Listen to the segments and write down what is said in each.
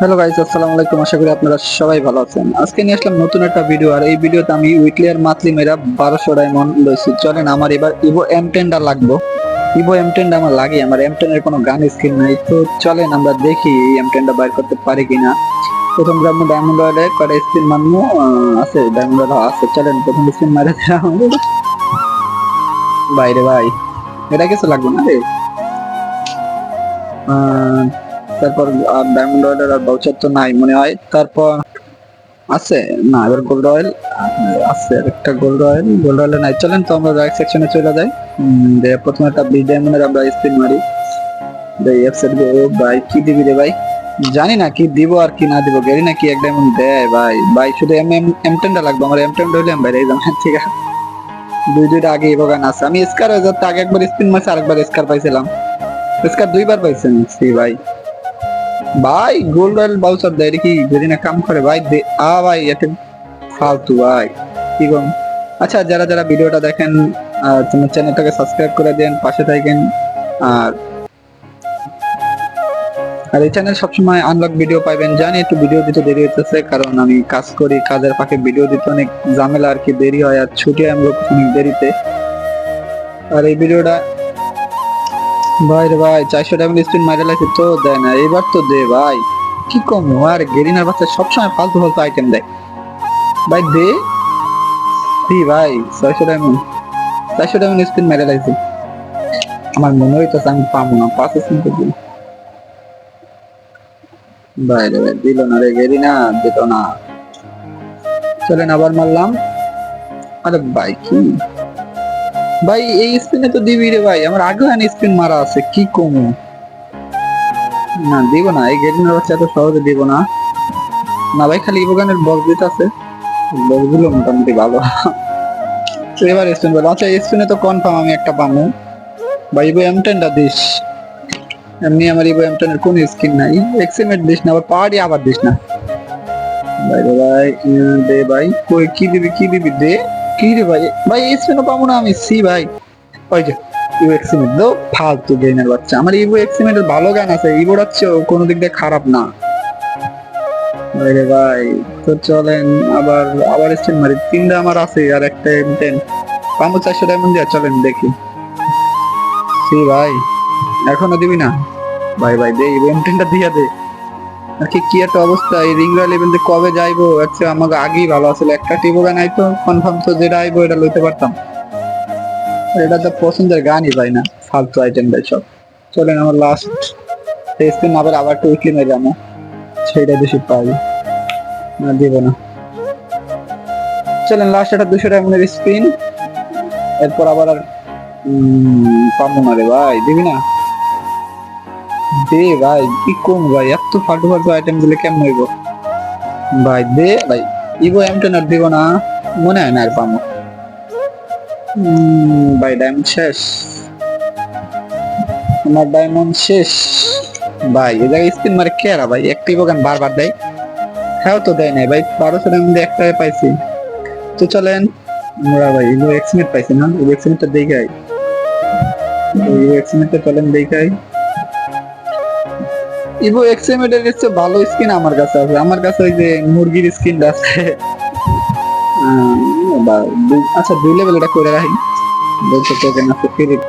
Hello guys আসসালামু আলাইকুম। আশা করি আপনারা সবাই ভালো আছেন। আজকে নিয়ে আসলাম নতুন একটা ভিডিও আর এই ভিডিওতে আমি উইকলি আর মান্থলি মেরা বারোশো ডায়মন্ড লইছি। চলেন আমার এবার ইভো এম টেনটা লাগবো। ইভো এম টেনটা আমার লাগে আমার এম টেনের কোনো গান স্কিল নাই। তো চলেন আমরা দেখি এই এম টেনটা বাইর করতে পারি কিনা। প্রথম যাব ডায়মন্ড রয়্যালে কটা স্পিন মানবো আছে ডায়মন্ড রয়্যাল আছে। চলেন প্রথম স্পিন মারে বাইরে ভাই, এটা কিছু লাগবে না রে? তারপর আর ডায়মন্ড রয়্যাল আর বাউচার তো নাই মনে হয়। তারপর আছে, না, এবার গোল্ড অয়েল আছে একটা গোল্ড অয়েল গোল্ড রয়্যাল নাই। চলেন তো আমরা রাইট সেকশনে চলে যাই। যে প্রথমে একটা বি ডায়মন্ডের আমরা স্পিন মারি। এফসেট ভাই, কি দিবি রে ভাই? জানি না কি দিব আর কি না দিব। গেরি না কি এক ডায়মন্ড দেয় ভাই। ভাই, শুধু এম এম এম টেনটা লাগবে। আমার এম টেন হইলে আমি বাইরে যাব, ঠিক আছে? দুই, দুইটা আগে এই বাগান আছে। আমি স্কার হয়ে যাতে আগে একবার স্পিন মারছি, আরেকবার স্কার পাইছিলাম। স্কার দুইবার পাইছেন, সি ভাই। ভাই গোল্ড রয়্যাল বাউচার দেয় কি যদি না কাম করে, ভাই আ, ভাই এটা ফালতু, ভাই, কি কম আচ্ছা যারা যারা ভিডিওটা দেখেন তোমার চ্যানেলটাকে সাবস্ক্রাইব করে দেন, পাশে থাকেন, আর আর এই চ্যানেল সবসময় আনলক ভিডিও পাইবেন। জানি একটু ভিডিও দিতে দেরি হইতেছে, কারণ আমি কাজ করি, কাজের ফাঁকে ভিডিও দিতে অনেক ঝামেলা আর কি, দেরি হয় আর ছুটি আমরা অনেক দেরিতে। আর এই ভিডিওটা ভাই রে ভাই, চারশো ডায়মন্ড স্পিন মাইরে লাগছে তো দেয় না, এবার তো দে ভাই। কি কম, আর গেরিনার বাচ্চা সবসময় ফালতু ফালতু আইটেম দেয়। ভাই দে। দি ভাই ছয়শো ডায়মন্ড চারশো ডায়মন্ড স্পিন মাইরে লাগছে আমার মনে হইতেছে আমি পাবো না, পাঁচ স্পিন তো দিই ভাই রে ভাই, দিল না রে গেরিনা, দিল না। চলেন আবার মারলাম। আরে ভাই, কি? ভাই, এই স্পিনে তো দিবি রে ভাই। আমার আগে স্পিন মারা আছে, কি না, দিব না, এই গেটিনের বাচ্চা এত সহজে দিব না। না ভাই, খালি দিতে আছে মোটামুটি ভালো। এবার স্পিন আচ্ছা স্পিনে তো কনফার্ম আমি একটা পাবো বা ইবো এম টেনটা দিস। এমনি আমার ইবো এম টেনের কোন স্কিন নাই। এক্সিমেট দিস না, আবার পাহাড়ি আবার দিস না। ভাই ভাই দে ভাই। কই, কি দিবি কি দিবি, দে। কি রে ভাই? ভাই, এই স্পিনও পাবো না আমি? সি, ভাই। ওই যে ইভো এক্সিমেট দো ফালতু গেইনের বাচ্চা। আমার ইভো এক্সিমেটের ভালো গান আছে। ইভোর হচ্ছে কোনো দিক দিয়ে খারাপ না। রে ভাই, তো চলেন, আবার আবার স্পিন মারি। তিনটা আমার আছে আর একটা টেন পামো চারশো ডায়মন্ড দিয়া, চলেন দেখি। সি, ভাই, এখনও দিবি না? ভাই ভাই, দে ইভো এম টেনটা দিয়া দে। আর কি একটা অবস্থা? এই রিং রয়্যাল কবে যাইবো? আচ্ছা আমাকে আগেই ভালো আছিল একটা টিভো গান আইতো কনফার্ম তো যেটা আইবো, এটা লইতে পারতাম। এটা তো পছন্দের গানই পাই না, ফালতু আইটেম দেয় সব। চলেন, আমার লাস্ট স্পিন আবার আবার একটু উইকলি মেরে যাব সেইটা বেশি পাই। না, দিব না। চলেন লাস্ট একটা দুশো ডায়মন্ডের স্পিন এরপর আবার আর পাবো না রে ভাই, দিবি না? দে ভাই কি কম ভাই? এত ফালতু ফালতু আইটেম দিলে কেমন হইব? ভাই দে ভাই ইভো এম টেন আর দিব না মনে হয় না আর পাবো। উম, ভাই ডায়মন্ড শেষ। আমার ডায়মন্ড শেষ। ভাই এই জায়গায় স্পিন মারে কেরা ভাই? একটা ইভো গান বারবার দেয়। হ্যাঁ তো দেয় নাই ভাই বারোশো ডায়মন্ড একটা পাইছি। তো চলেন আমরা ভাই ইভো এক্সিমেট পাইছি না। এক্সিমেটটা দেখাই। এক্সিমেটটা চলেন দেখাই। ইভো এক্সএমএড এর কাছে ভালো স্কিন আমার কাছে আছে। আমার কাছে ওই যে মুরগির স্কিনটা আছে। আচ্ছা দুই লেভেল এটা করে রাখি। বলতে টোকেন আছে ফিরিট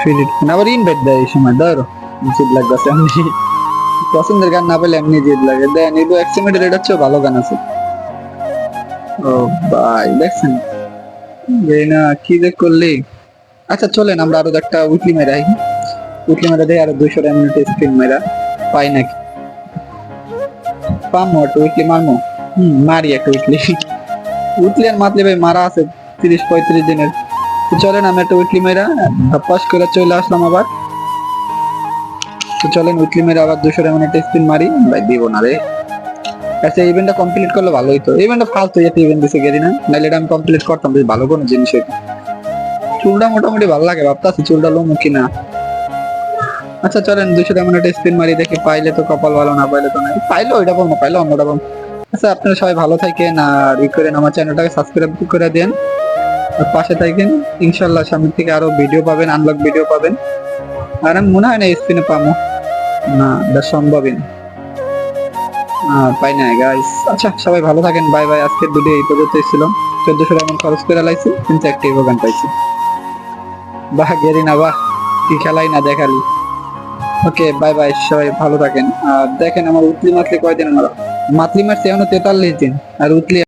ফিরিট আবার ইনভাইট দেয় এই সময়, ধরো। জিদ লাগতেছে এমনি পছন্দের গান না পেলে এমনি জিদ লাগে। দেন ইভো এক্সএমএড এর এটা চেয়ে ভালো গান আছে। ও ভাই, দেখছেন? না, কি যে করলি? আচ্ছা চলেন, আমরা আরও একটা উইকলি মেরা উইকলি মেরা দেয় আরও দুইশো মিনিট স্ক্রিন মেরা। পাই নাকি? পামো একটা উইকলি মারমো? হম, মারি একটা উইকলি। উইকলি আর মাতলে ভাই মারা আছে তিরিশ পঁয়ত্রিশ দিনের। তো চলেন, আমি একটা উইকলি মেরা পাস করে চলে আসলাম আবার। তো চলেন, উইকলি মেরা আবার দুশো এমন একটা স্পিন মারি। ভাই, দিব না রে। আচ্ছা ইভেন্টটা কমপ্লিট করলে ভালো হইতো ইভেন্টটা ফালতু একটা ইভেন্ট দিছে, গেরি না? নাহলে এটা আমি কমপ্লিট করতাম, বেশ ভালো কোনো জিনিস হইতো। চুলটা মোটামুটি ভালো লাগে, ভাবতাছি চুলটা লোমো কিনা। আচ্ছা চলেন দুশো তেমন একটা স্পিন মারি, দেখি পাইলে তো কপাল ভালো, না পাইলে তো নাই। পাইলে ওইটা পাবো না, পাইলে অন্যটা পাবো। আচ্ছা আপনারা সবাই ভালো থাকেন আর ই করেন, আমার চ্যানেলটাকে সাবস্ক্রাইব করে দেন। আর পাশে থাকেন, ইনশাল্লাহ সামনের থেকে আরও ভিডিও পাবেন আনলক ভিডিও পাবেন। আর আমি মনে হয় না স্পিনে পাবো। না, এটা সম্ভবই না। পাই না গাইস আচ্ছা সবাই ভালো থাকেন বাই বাই আজকের ভিডিও এই পর্যন্তই ছিল। চোদ্দশো টাকা খরচ করে লাইছি, কিন্তু একটা ইভোগান পাইছি। বাহ গেরি না বাহ, কি খেলাই না দেখালি। ওকে বাই বাই সবাই ভালো থাকেন। আর দেখেন আমার উতলি মাতলি কয়দিন আমার? মাতলি মারছি এখনও তেতাল্লিশ দিন, আর উতলি